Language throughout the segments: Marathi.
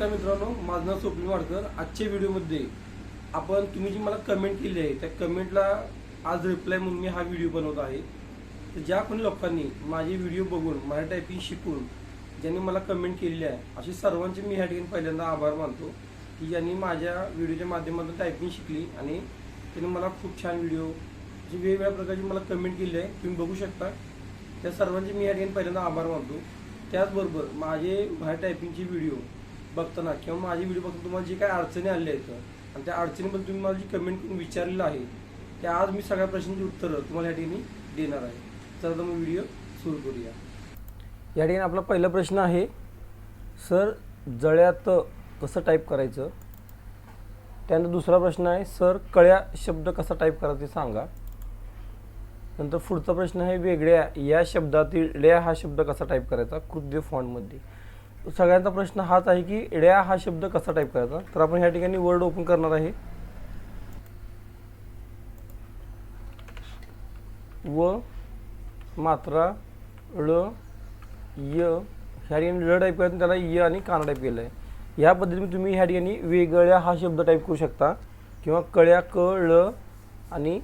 नमस्कार मित्रांनो माझं नाव स्वप्नील वाडकर. आजच्या व्हिडिओमध्ये आपण तुम्ही जी मला कमेंट केली आहे त्या कमेंटला आज रिप्लाय म्हणून मी हा व्हिडिओ बनवत आहे. तर ज्या कोणी लोकांनी माझे व्हिडिओ बघून मराठी टायपिंग शिकून ज्यांनी मला कमेंट केलेली आहे असे सर्वांचे मी ह्या ठिकाणी पहिल्यांदा आभार मानतो की ज्यांनी माझ्या व्हिडिओच्या माध्यमातून टायपिंग शिकली आणि त्यांनी मला खूप छान व्हिडिओ जे वेगवेगळ्या प्रकारची मला कमेंट केली आहे. तुम्ही बघू शकता. त्या सर्वांचे मी ह्या ठिकाणी पहिल्यांदा आभार मानतो. त्याचबरोबर माझे बाहेर टायपिंगचे व्हिडिओ बघताना किंवा माझे व्हिडिओ बघताना तुम्हाला जे काही अडचणी आल्या आहेत आणि त्या अडचणीबद्दल तुम्ही मला जी कमेंट करून विचारलेलं आहे त्या आज मी सगळ्या प्रश्नांची उत्तरं तुम्हाला या ठिकाणी देणार आहे. तर आता मग व्हिडिओ सुरू करूया. या ठिकाणी आपला पहिला प्रश्न आहे सर जळ्यात कसं टाईप करायचं? त्यानंतर दुसरा प्रश्न आहे सर कळ्या शब्द कसा टाईप करायचा ते सांगा. नंतर पुढचा प्रश्न आहे वेगळ्या या शब्दातील ड्या हा शब्द कसा टाईप करायचा? कृद्य फॉन्टमध्ये सगळ्यांचा प्रश्न हाच आहे की ड्या हा शब्द कसा टाईप करायचा? तर आपण ह्या ठिकाणी वर्ड ओपन करणार आहे. व मात्रा ळ य ह्या ठिकाणी ळ टाईप करायचं त्याला य आणि काना टाईप केलं आहे या पद्धतीने तुम्ही ह्या ठिकाणी वेगळ्या हा शब्द टाईप करू शकता. किंवा कळ्या क ळ आणि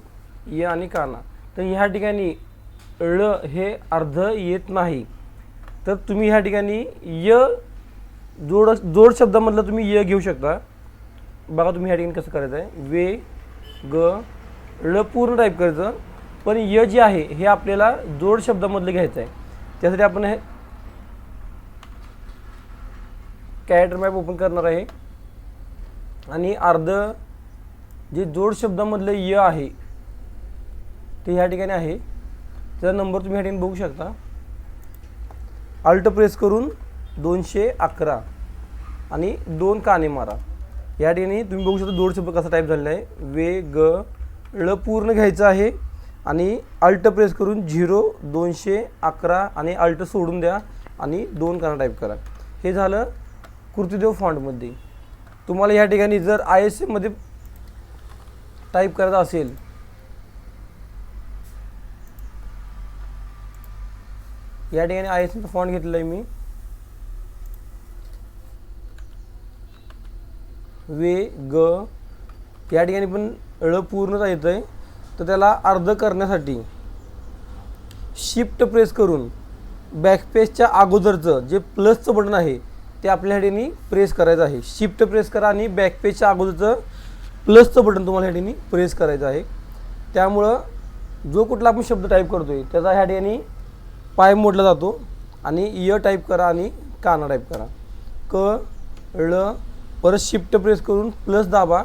य आणि काना. तर ह्या ठिकाणी ळ हे अर्ध येत नाही. तर तुम्ही ह्या ठिकाणी य जोड जोड शब्दामधलं तुम्ही य घेऊ शकता. बघा तुम्ही ह्या ठिकाणी कसं करायचं आहे वे ग ळ पूर्ण टाईप करायचं. पण य जे आहे हे आपल्याला जोड शब्दामधलं घ्यायचं आहे त्यासाठी आपण हे कॅरेक्टर मॅप ओपन करणार आहे. आणि अर्ध जे जोड शब्दामधलं य आहे ते ह्या ठिकाणी आहे. त्याचा नंबर तुम्ही ह्या ठिकाणी बघू शकता. अल्ट प्रेस करून दोनशे अकरा आणि दोन काने मारा. या ठिकाणी तुम्ही बघू शकता दोड शब्द कसा टाईप झालेला आहे. वे ग ळ पूर्ण घ्यायचं आहे आणि अल्ट प्रेस करून झिरो दोनशे अकरा आणि अल्ट सोडून द्या आणि दोन काना टाईप करा. हे झालं कृतीदेव फॉन्टमध्ये तुम्हाला या ठिकाणी जर आय एस एमध्ये टाईप करायचं असेल या ठिकाणी आय एस एमचा फॉन्ट घेतला आहे मी. वे ग. या ठिकाणी पण ळ पूर्णच येतं आहे तर त्याला अर्ध करण्यासाठी शिफ्ट प्रेस करून बॅकपेजच्या अगोदरचं जे प्लसचं बटन आहे ते आपल्या ठिकाणी प्रेस करायचं आहे. शिफ्ट प्रेस करा आणि बॅकपेजच्या अगोदरचं प्लसचं बटन तुम्हाला ह्या ठिकाणी प्रेस करायचं आहे. त्यामुळं जो कुठला आपण शब्द टाईप करतो आहे त्याचा ह्या ठिकाणी पाय मोडला जातो आणि इय टाईप करा आणि काना टाईप करा. क ळ परत शिफ्ट प्रेस करून प्लस दाबा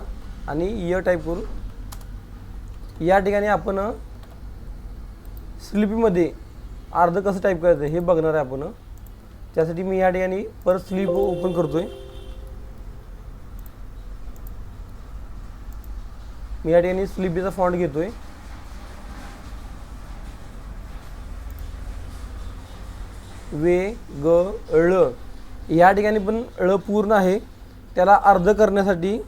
आणि इय टाईप करून या ठिकाणी आपण स्लिपीमध्ये अर्ध कसं टाईप करायचं हे बघणार आहे आपण. त्यासाठी मी या ठिकाणी परत स्लिप ओपन करतो आहे मी या ठिकाणी स्लिपीचा फॉन्ट घेतो आहे वे ग ळ या ठिकाणी पण ळ पूर्ण आहे. त्याला अर्ध करण्यासाठी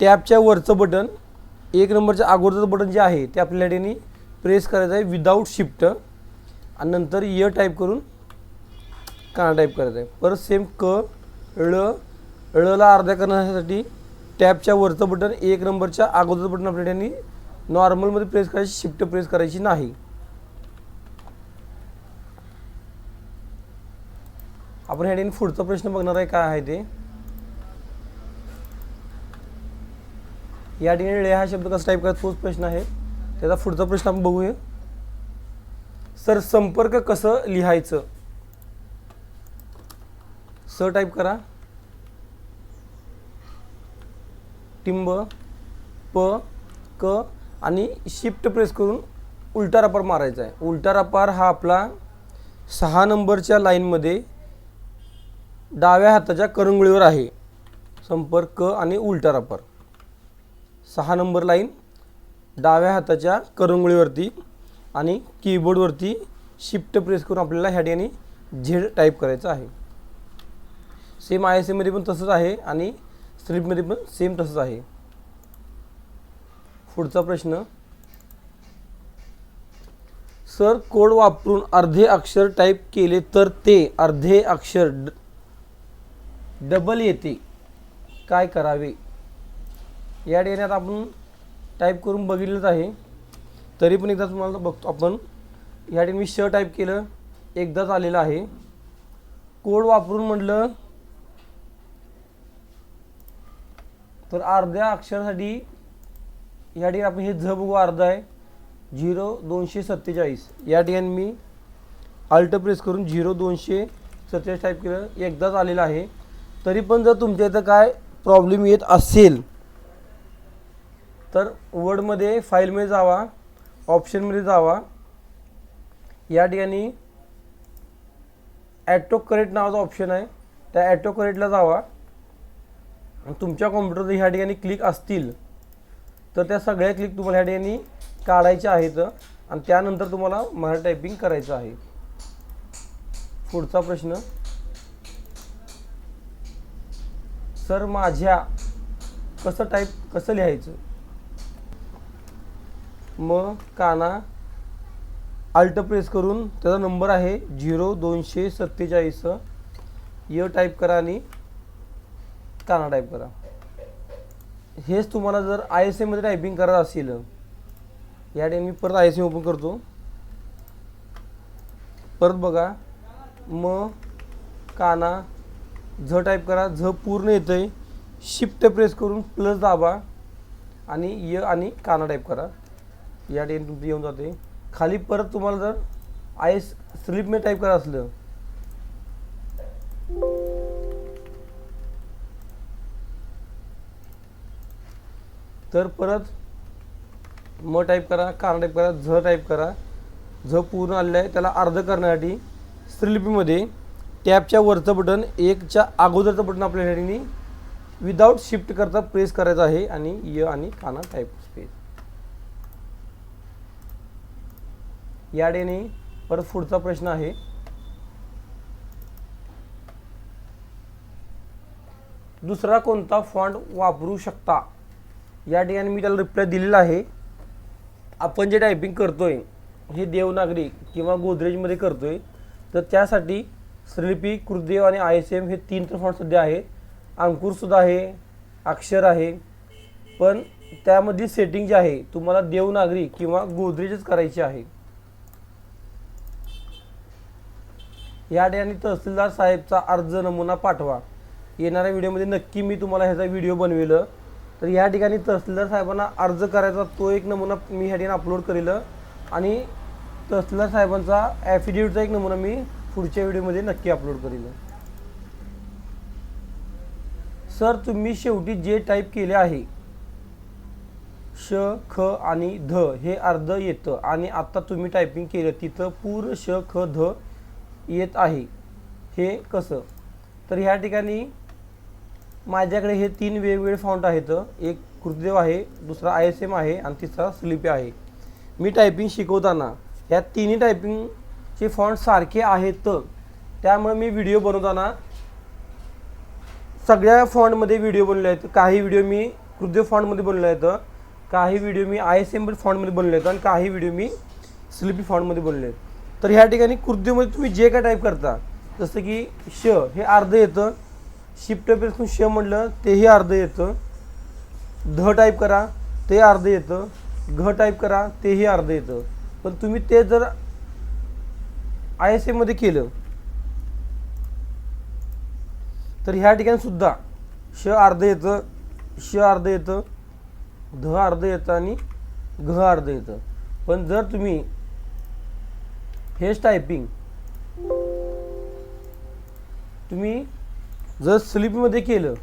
टॅबच्या वरचं बटन एक नंबरच्या अगोदरचं बटन जे आहे ते आपल्या ठिकाणी प्रेस करायचं आहे विदाऊट शिफ्ट. आणि नंतर य टाईप करून काना टाईप करायचं आहे. परत सेम क ळ ळला अर्ध्या करण्यासाठी टॅबच्या वरचं बटन एक नंबरच्या अगोदरचं बटन आपल्या ठिकाणी नॉर्मलमध्ये प्रेस करायची शिफ्ट प्रेस करायची नाही. आपण ह्या पुढचा प्रश्न बघणार आहे काय आहे ते? या ठिकाणी ळे हा शब्द कसा टाईप करायचा तोच प्रश्न आहे. त्याचा पुढचा प्रश्न आपण बघूया. सर संपर्क कसं लिहायचं? स टाईप करा. टिंब प क आणि शिफ्ट प्रेस करून उलटा रपार मारायचा आहे. उलटा रपार हा आपला सहा नंबरच्या लाईनमध्ये डाव्या हाताच्या करंगळीवर आहे. संपर्क आणि उलटा रपर. सहा नंबर लाईन. डाव्या हाताच्या करंगळीवरती आणि कीबोर्डवरती शिफ्ट प्रेस करून आपल्याला ह्या ठिकाणी झेड टाईप करायचं आहे. सेम आय एस एमध्ये पण तसंच आहे आणि स्लिपमध्ये पण सेम तसंच आहे. पुढचा प्रश्न. सर कोड वापरून अर्धे अक्षर टाईप केले तर ते अर्धे अक्षर ड- डबल येते. काय करावे? या ठिकाणी आता आपण टाईप करून बघितलंच आहे. तरी पण एकदा तुम्हाला बघतो आपण. या ठिकाणी मी श टाईप केलं. एकदाच आलेलं आहे. कोड वापरून म्हटलं तर अर्ध्या अक्षरासाठी या ठिकाणी आपण हे झ बघू अर्धा आहे. झिरो दोनशे सत्तेचाळीस. या ठिकाणी मी अल्ट प्रेस करून झिरो दोनशे सत्तेचाळीस टाईप केलं. एकदाच आलेलं आहे. तरी पण जर तुमच्या इथं काय प्रॉब्लेम येत असेल तर वर्डमध्ये फाईलमध्ये जावा ऑप्शनमध्ये जावा. या ठिकाणी ॲटो करेट नावाचा ऑप्शन आहे. त्या ॲटो करेटला जावा. तुमच्या कॉम्प्युटरचं ह्या ठिकाणी क्लिक असतील तर त्या सगळ्या क्लिक तुम्हाला ह्या ठिकाणी काढायच्या आहेत. आणि त्यानंतर तुम्हाला मराठी टायपिंग करायचं आहे. पुढचा प्रश्न. सर माझ्या कसं टाईप कसं लिहायचं? मग काना अल्ट प्रेस करून त्याचा नंबर आहे झिरो दोनशे सत्तेचाळीस. य टाईप करा आणि काना टाईप करा. हेच तुम्हाला जर आय एस एमध्ये टायपिंग करत असेल या टाईम मी परत आय एस एम ओपन करतो. परत बघा म काना झ टाईप करा झ पूर्ण येतं आहे शिफ्ट प्रेस करून प्लस दाबा आणि य आणि काना टाईप करा. या ठिकाणी तुमचं येऊन जाते खाली परत तुम्हाला जर आय एस स्लिपमध्ये टाईप करा असलं तर परत म टाईप करा काना टाईप करा झ टाईप करा. झ पूर्ण आलेलं आहे त्याला अर्ध करण्यासाठी स्त्रीलिपीमध्ये टॅबच्या वरचं बटन एकच्या अगोदरचं बटन आपल्या ठिकाणी विदाऊट शिफ्ट करता प्रेस करायचं आहे आणि य आणि काना टाईप स्पेस या डेने परत पुढचा प्रश्न आहे. दुसरा कोणता फॉन्ट वापरू शकता? या ठिकाणी मी त्याला रिप्लाय दिलेला आहे. आपण जे टायपिंग करतोय हे देवनागरी किंवा गोदरेजमध्ये करतोय तर त्यासाठी श्रीलिपी कृदेव आणि आय एस एम हे तीन तर फॉन्ट सध्या आहे. अंकुरसुद्धा आहे अक्षर आहे. पण त्यामधली सेटिंग जी आहे तुम्हाला देवनागरी किंवा गोदरेजच करायची आहे. या ठिकाणी तहसीलदार साहेबचा अर्ज नमुना पाठवा. येणाऱ्या व्हिडिओमध्ये नक्की मी तुम्हाला ह्याचा व्हिडिओ बनविलं. तर या ठिकाणी तहसीलदार साहेबांना अर्ज करायचा तो एक नमुना मी ह्या ठिकाणी अपलोड करेल. आणि तहसीलदार साहेबांचा ॲफिडेविटचा एक नमुना मी पुढच्या व्हिडिओमध्ये नक्की अपलोड करेल सर तुम्ही शेवटी जे टाईप केले आहे श ख आणि ध हे अर्ध येतं आणि आत्ता तुम्ही टायपिंग केलं तिथं पूर श ख ध येत आहे. हे कसं? तर ह्या ठिकाणी माझ्याकडे हे तीन वेगवेगळे फाउंट आहेत. एक कृतदेव आहे दुसरा आय एस एम आहे आणि तिसरा स्लिपी आहे. मी टायपिंग शिकवताना ह्या तिन्ही टायपिंग चे फॉन्ट सारखे आहेत. त्यामुळे मी व्हिडिओ बनवताना सगळ्या फॉन्टमध्ये व्हिडिओ बनवले आहेत. काही व्हिडिओ मी कृद्य फॉन्टमध्ये बनवले आहेत. काही व्हिडिओ मी आय एस एम फॉन्टमध्ये बनवले आहेत. आणि काही व्हिडिओ मी स्लिपी फॉन्टमध्ये बनवले आहेत. तर ह्या ठिकाणी कृद्यमध्ये तुम्ही जे काय टाईप करता जसं की श हे अर्ध येतं. शिफ्ट पेसून श म्हटलं तेही अर्ध येतं. ध टाईप करा ते अर्ध येतं. घ टाईप करा तेही अर्ध येतं. पण तुम्ही ते जर आय एस एमध्ये केलं. तर ह्या ठिकाणी सुद्धा श अर्ध येतं श अर्ध येतं ध अर्ध येतं आणि घ अर्ध येतं. पण जर तुम्ही हेच टायपिंग तुम्ही जर स्लिपमध्ये केलं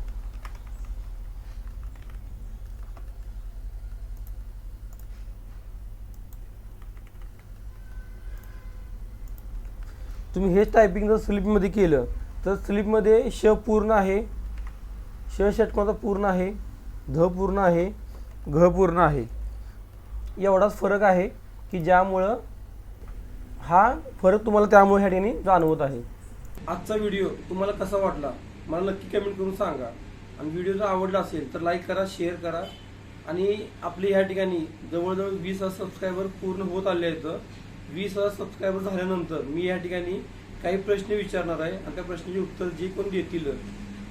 तुम्ही हेच टायपिंग जर स्लिपमध्ये केलं तर स्लिपमध्ये श पूर्ण आहे. श षटकाचा पूर्ण आहे? ध पूर्ण आहे. घ पूर्ण आहे. एवढाच फरक आहे की ज्यामुळं हा फरक तुम्हाला त्यामुळे ह्या ठिकाणी जाणवत आहे. आजचा व्हिडिओ तुम्हाला कसा वाटला? मला नक्की कमेंट करून सांगा. आणि व्हिडिओ जर आवडला असेल तर लाईक करा शेअर करा. आणि आपले ह्या ठिकाणी जवळजवळ वीस हजार सबस्क्रायबर पूर्ण होत आले आहेत. वीस हजार सबस्क्रायबर झाल्यानंतर मी या ठिकाणी काही प्रश्न विचारणार आहे. आणि त्या प्रश्नाची उत्तर जे कोण देतील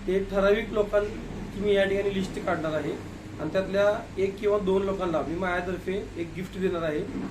ते ठराविक लोकांची मी या ठिकाणी लिस्ट काढणार आहे. आणि त्यातल्या एक किंवा दोन लोकांना मी माझ्यातर्फे एक गिफ्ट देणार आहे.